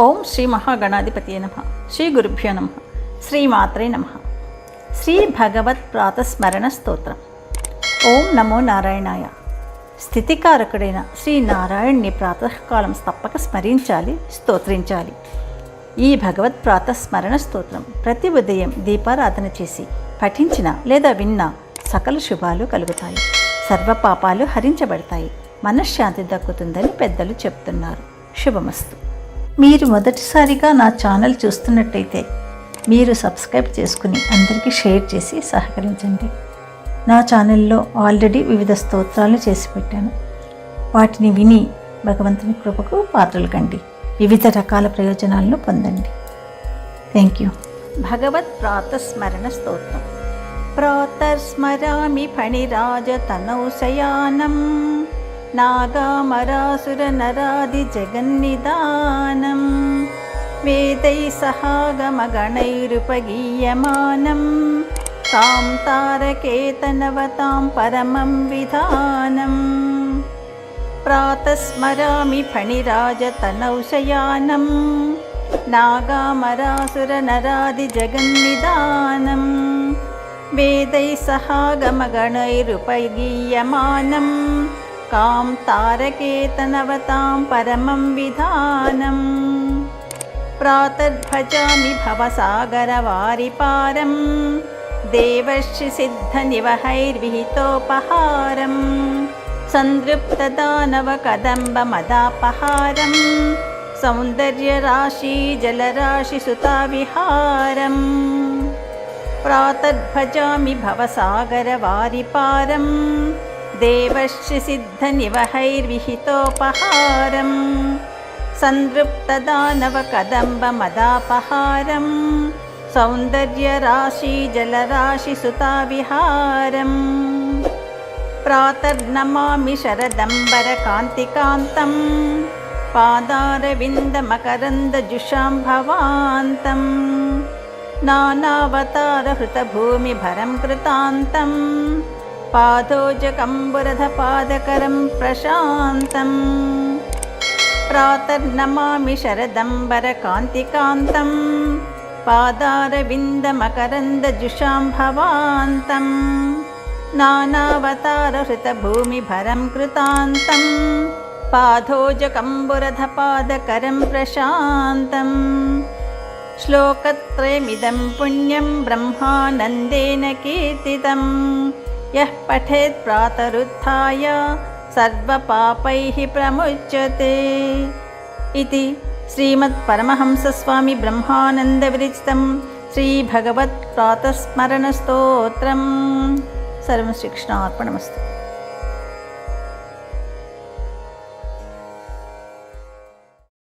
ఓం శ్రీ మహాగణాధిపతి నమ. శ్రీ గురుభ్యో నమ. శ్రీమాత్రే నమ. శ్రీ భగవత్ ప్రాతస్మరణ స్తోత్రం. ఓం నమో నారాయణాయ. స్థితికారకుడైన శ్రీ నారాయణ్ణి ప్రాతకాలం తప్పక స్మరించాలి స్తోత్రించాలి. ఈ భగవత్ ప్రాతస్మరణ స్తోత్రం ప్రతి ఉదయం దీపారాధన చేసి పఠించిన లేదా విన్న సకల శుభాలు కలుగుతాయి. సర్వ పాపాలు హరించబడతాయి. మనశ్శాంతి దక్కుతుందని పెద్దలు చెప్తున్నారు. శుభమస్తు. మీరు మొదటిసారిగా నా ఛానల్ చూస్తున్నట్టయితే మీరు సబ్స్క్రైబ్ చేసుకుని అందరికీ షేర్ చేసి సహకరించండి. నా ఛానల్లో ఆల్రెడీ వివిధ స్తోత్రాలు చేసి పెట్టాను. వాటిని విని భగవంతుని కృపకు పాత్రలు కండి. వివిధ రకాల ప్రయోజనాలను పొందండి. థ్యాంక్ యూ భగవత్ ప్రాతస్మరణ స్తోత్రం. ప్రాతస్మరామి ఫణిరాజతనౌ శయానం. नागामरासुरनरादिजगन्निदानं वेदैः सहागमगणैरुपगीयमानं तां तारकेतनवतां परमं विधानम् प्रातस्मरामि फणिराजतनौ शयानं नागामरासुरनरादिजगन्निदानं वेदैः सहागमगणैरुपगीयमानम् कां तारकेतनवतां परमं विधानम् प्रातर्भजामि भवसागरवारिपारम् देवर्षि सिद्धनिवहैर्विहितोपहारम् सन्दृप्तदानवकदम्बमदापहारम् सौन्दर्यराशि जलराशिसुताविहारम् प्रातर्भजामि भवसागरवारिपारम् देवर्षि सिद्धनिवहैर्विहितोपहारम्। सन्दृप्तदानवकदम्बमदापहारम् सौन्दर्यराशि जलराशिसुताविहारम् प्रातर्नमामि शरदम्बरकान्तिकान्तं पादारविन्दमकरन्दजुषां भवान्तं नानावतारहृतभूमिभरं कृतान्तं पादोजकम्बुरधपादकरं प्रशान्तम् प्रातर्नमामि शरदम्बरकान्तिकान्तम् पादारविन्दमकरन्दजुषां भवान्तं नानावतारहृतभूमिभरं कृतान्तं। पाधोजकम्बुरधपादकरं प्रशान्तम् श्लोकत्रयमिदं पुण्यं ब्रह्मानन्देन कीर्तितं यः पठेत् प्रातरुत्थाय सर्वपापैः प्रमुच्यते इति श्रीमत्परमहंसस्वामि ब्रह्मानन्दविरचितं श्रीभगवत्प्रातस्मरणस्तोत्रं सर्वं शिक्षणार्पणमस्तु